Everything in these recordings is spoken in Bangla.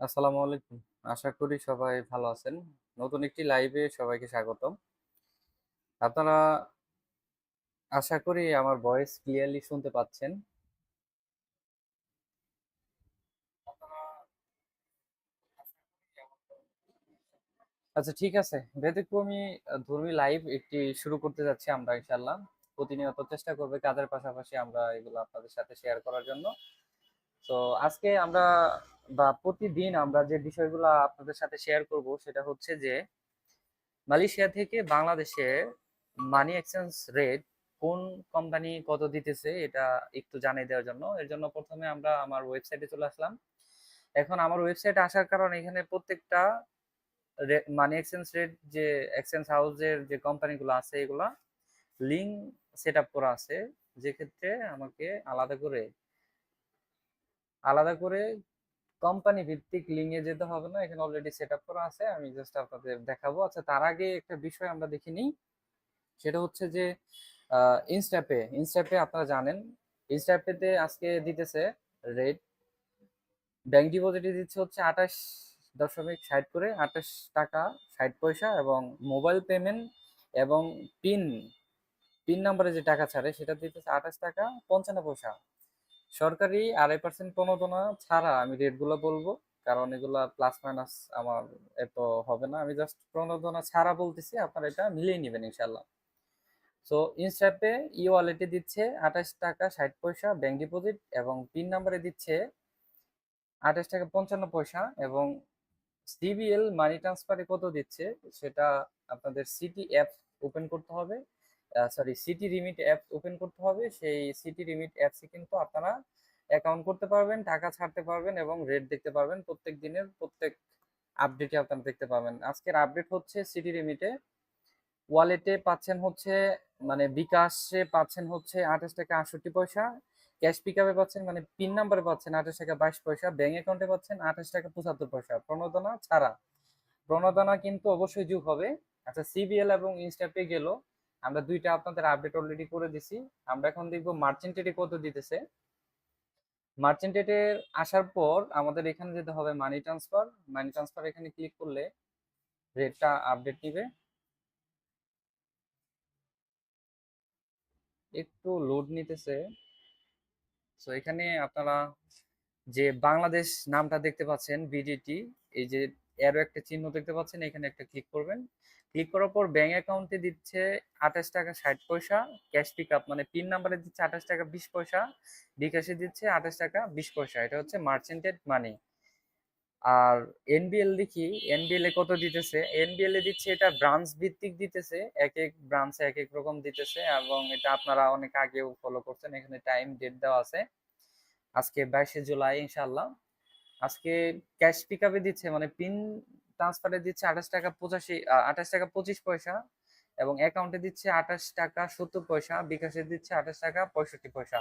আসসালামু আলাইকুম। আশা করি সবাই ভালো আছেন। নতুন একটি লাইভে সবাইকে স্বাগতম। আপনারা, আশা করি আমার ভয়েস ক্লিয়ারলি শুনতে পাচ্ছেন। আচ্ছা ঠিক আছে। ব্যতিক্রমী ধর্মী লাইভ একটি শুরু করতে যাচ্ছি আমরা ইনশাল্লাহ প্রতিনিয়ত চেষ্টা করবে কাজের পাশাপাশি আমরা এগুলো আপনাদের সাথে শেয়ার করার জন্য। তো আজকে আমরা, বা প্রতিদিন আমরা যে বিষয়গুলো আপনাদের সাথে শেয়ার করব সেটা হচ্ছে যে, মালয়েশিয়া থেকে বাংলাদেশে মানি এক্সচেঞ্জ রেট কোন কোম্পানি কত দিতেছে এটা একটু জানিয়ে দেওয়ার জন্য। এর জন্য প্রথমে আমরা আমার ওয়েবসাইটে চলে আসলাম। এখন আমার ওয়েবসাইটে আসার কারণে এখানে প্রত্যেকটা মানি এক্সচেঞ্জ রেট যে এক্সচেঞ্জ হাউসের যে কোম্পানিগুলো আছে, এগুলা লিঙ্ক সেট আপ করা আছে। যে ক্ষেত্রে আমাকে আলাদা করে আলাদা করে কোম্পানি ভিত্তিক লিঙ্কে যেতে হবে না। এখানে অলরেডি সেট আপ করা আছে। আমি জাস্ট আপনাদের দেখাবো। আচ্ছা তার আগে একটা বিষয় আমরা দেখে নিই। সেটা হচ্ছে যে ইনস্টাপে ইনস্টাপে আপনারা জানেন ইনস্টাপেতে আজকে দিতেছে রেট ব্যাংক ডিপোজিটে দিচ্ছে হচ্ছে আঠাশ দশমিক ষাট করে আঠাশ টাকা, ষাট পয়সা এবং মোবাইল পেমেন্ট এবং পিন পিন নাম্বারে যে টাকা ছাড়ে সেটা দিতেছে আঠাশ টাকা পঞ্চান্ন পয়সা। সরকারি আড়াই পার্সেন্ট প্রণোদনা ছাড়া আমি রেটগুলো বলব, কারণ এগুলা প্লাস মাইনাস আমার এত হবে না। আমি জাস্ট প্রণোদনা ছাড়া বলতেছি, আপনারা এটা মিলিয়ে নেবেন ইনশাল্লাহ সো ইনস্টাপে ই ওয়ালেটে দিচ্ছে আঠাশ টাকা ষাট পয়সা ব্যাংক ডিপোজিট এবং পিন নাম্বারে দিচ্ছে আঠাশ টাকা পঞ্চান্ন পয়সা এবং সিবিএল মানি ট্রান্সফারে কত দিচ্ছে? সেটা আপনাদের সিটি অ্যাপ ওপেন করতে হবে। Sorry City Remit app open করতে হবে। সেই সিটি রিমিট অ্যাপসে কিন্তু আপনারা অ্যাকাউন্ট করতে পারবেন, টাকা ছাড়তে পারবেন এবং রেট দেখতে পারবেন। প্রত্যেক দিনের প্রত্যেক আপডেটে আপনারা দেখতে পাবেন। আজকের আপডেট হচ্ছে সিটি রিমিটে ওয়ালেটে পাচ্ছেন হচ্ছে মানে বিকাশে পাচ্ছেন হচ্ছে আঠাশ টাকা আটষট্টি পয়সা। ক্যাশ পিকআপে পাচ্ছেন মানে পিন নাম্বারে পাচ্ছেন আঠাশ টাকা বাইশ পয়সা, ব্যাংক অ্যাকাউন্টে পাচ্ছেন আঠাশ টাকা পঁচাত্তর পয়সা। প্রণোদনা ছাড়া। প্রণোদনা কিন্তু অবশ্যই যুগ হবে। আচ্ছা সিবিএল এবং ইনস্টাপে গেল। আমরা দুইটা আপনাদের আপডেট অলরেডি করে দিছি। আমরা এখন দেখব মার্চেন্ট রেটে কত দিতেছে। মার্চেন্ট রেটে আসার পর আমাদের এখানে যেতে হবে মানি ট্রান্সফার মানি ট্রান্সফার এখানে ক্লিক করলে রেটটা আপডেট নিবে। একটু লোড নিতেছে। সো এখানে আপনারা যে বাংলাদেশ নামটা দেখতে পাচ্ছেন বিডিটি এই যে এরও একটা চিহ্ন দেখতে পাচ্ছেন, এখানে একটা ক্লিক করবেন। ক্লিক করার পর ব্যাংক অ্যাকাউন্টে দিচ্ছে আঠাশ টাকা ষাট পয়সা ক্যাশ পিক আপ মানে পিন নাম্বারে দিচ্ছে আঠাশ টাকা বিশ পয়সা, বিকাশে দিচ্ছে আঠাশ টাকা বিশ পয়সা। এটা হচ্ছে মার্চেন্টেড মানি আর এনবিএল দেখি এনবিএল এ কত দিতেছে? এনবিএল এ দিচ্ছে এটা ব্রাঞ্চ ভিত্তিক দিতেছে, এক এক ব্রাঞ্চে এক এক রকম দিতেছে এবং এটা আপনারা অনেক আগেও ফলো করছেন, এখানে টাইম ডেট দেওয়া আছে। আজকে বাইশে জুলাই ইনশাল্লাহ আজকে ক্যাশ পিকআপে দিচ্ছে মানে পিন ট্রান্সফারে দিচ্ছে আঠাশ টাকা পঁচাশি আঠাশ টাকা পঁচিশ পয়সা এবং অ্যাকাউন্টে দিচ্ছে আঠাশ টাকা সত্তর পয়সা, বিকাশে দিচ্ছে আঠাশ টাকা পঁয়ষট্টি পয়সা।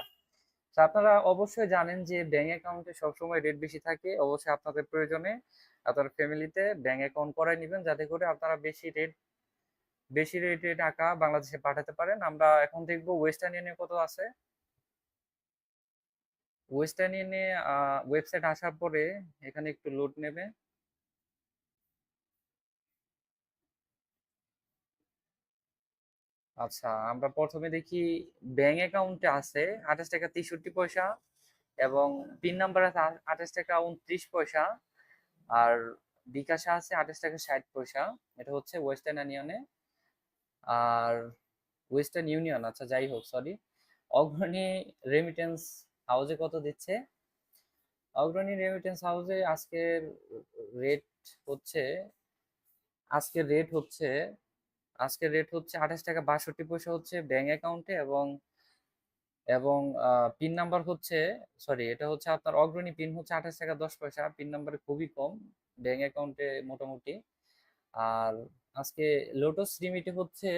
আপনারা অবশ্যই জানেন যে ব্যাংক অ্যাকাউন্টে সবসময় রেট বেশি থাকে। অবশ্যই আপনাদের প্রয়োজনে আপনার ফ্যামিলিতে ব্যাংক অ্যাকাউন্ট করাই নেবেন যাতে করে আপনারা বেশি রেট, বেশি রেটে টাকা বাংলাদেশে পাঠাতে পারেন। আমরা এখন দেখব ওয়েস্টার্ন ইউনিয়নে কত আছে। ওয়েস্টার্ন ইউনিয়নে ওয়েবসাইট আসার পরে এখানে একটু লোড নেবে। আচ্ছা আমরা প্রথমে দেখি ব্যাংক অ্যাকাউন্টে আছে আঠাশ টাকা তেষট্টি পয়সা এবং পিন নাম্বার আছে আঠাশ টাকা উনত্রিশ পয়সা আর বিকাশে আছে আঠাশ টাকা ষাট পয়সা। এটা হচ্ছে ওয়েস্টার্ন ইউনিয়নে আর ওয়েস্টার্ন ইউনিয়ন আচ্ছা যাই হোক সরি অগ্রণী রেমিটেন্স হাউসে কত দিচ্ছে? অগ্রণী রেমিটেন্স হাউসে আজকের রেট হচ্ছে, আজকের রেট হচ্ছে আজকের রেট হচ্ছে আঠাশ টাকা বাষট্টি পয়সা হচ্ছে ব্যাঙ্ক অ্যাকাউন্টে এবং এবং পিন নাম্বার হচ্ছে সরি এটা হচ্ছে আপনার অগ্রণী পিন হচ্ছে আঠাশ টাকা দশ পয়সা পিন নাম্বার খুবই কম ব্যাংক অ্যাকাউন্টে মোটামুটি। আর আজকে লোটস লিমিটে হচ্ছে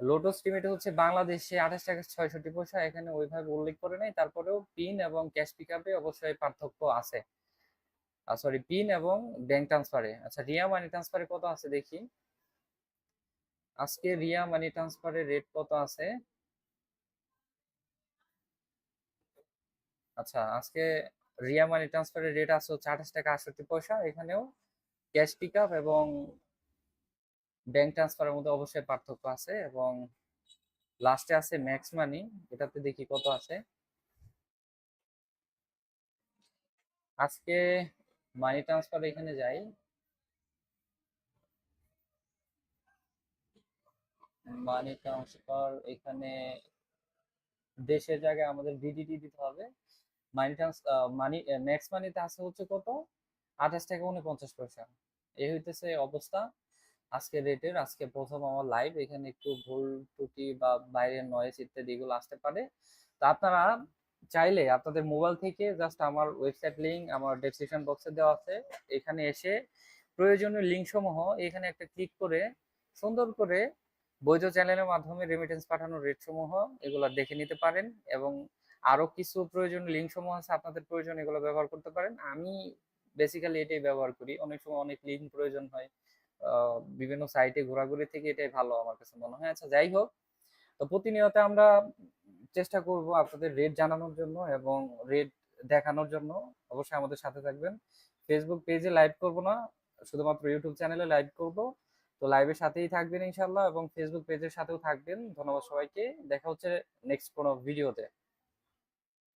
লোটাস টিম এটা হচ্ছে বাংলাদেশে আঠাশ টাকা ছয়ষট্টি পয়সা, এখানে ওইভাবে উল্লেখ করে নাই, তারপরেও পিন এবং ক্যাশ পিক আপে অবশ্যই পার্থক্য আছে। সরি পিন এবং ব্যাংক ট্রান্সফারে আচ্ছা রিয়া মানি ট্রান্সফারে কত আছে দেখি? আজকে রিয়া মানি ট্রান্সফারের রেট কত আছে? আচ্ছা আজকে রিয়া মানি ট্রান্সফারের রেট আছে হচ্ছে আঠাশ টাকা আটষট্টি পয়সা। এখানেও ক্যাশ পিকআপ এবং ব্যাংক ট্রান্সফারের মধ্যে অবশ্যই পার্থক্য আছে এবং লাস্টে আছে ম্যাক্স মানি, এটাতে দেখি কত আছে। আজকে মানি ট্রান্সফার এখানে যাই। মানি ট্রান্সফার এখানে দেশের জায়গায় আমাদের ভিডিটি দিতে হবে। মানি ট্রান্স মানি ম্যাক্স মানিতে আছে হচ্ছে কত? আঠাশ টাকা উনপঞ্চাশ পয়সা। এই হইতেছে অবস্থা। আজকে রেটের আজকে প্রথম আমার লাইভ এখানে একটু ভুল ত্রুটি বা বাইরের নয়েজ ইত্যাদি এগুলো আসতে পারে। তা আপনারা চাইলে আপনাদের মোবাইল থেকে জাস্ট আমার ওয়েবসাইট লিঙ্ক আমার ডেসক্রিপশন বক্সে দেওয়া আছে। এখানে এসে প্রয়োজনীয় লিঙ্ক সমূহ এখানে একটা ক্লিক করে সুন্দর করে বৈধ চ্যানেলের মাধ্যমে রেমিটেন্স পাঠানোর রেট সমূহ এগুলো দেখে নিতে পারেন এবং আরও কিছু প্রয়োজনীয় লিঙ্ক সমূহ আছে আপনাদের প্রয়োজন, এগুলো ব্যবহার করতে পারেন। আমি বেসিক্যালি এটাই ব্যবহার করি। অনেক সময় অনেক লিঙ্ক প্রয়োজন হয়। বিভিন্ন সাইটে ঘোরাঘুরি থেকে এটাই ভালো আমার কাছে মনে হয়। আচ্ছা যাই হোক। তো প্রতিনিয়ত আমরা চেষ্টা করব আপনাদের রেট জানানোর জন্য এবং রেট দেখানোর জন্য। অবশ্যই আমাদের সাথে থাকবেন। ফেসবুক পেজে লাইভ করব না। শুধুমাত্র ইউটিউব চ্যানেলে লাইভ করব। তো লাইভের সাথেই থাকবেন ইনশাল্লাহ এবং ফেসবুক পেজের সাথেও থাকবেন। ধন্যবাদ সবাইকে। দেখা হচ্ছে নেক্সট কোনো ভিডিওতে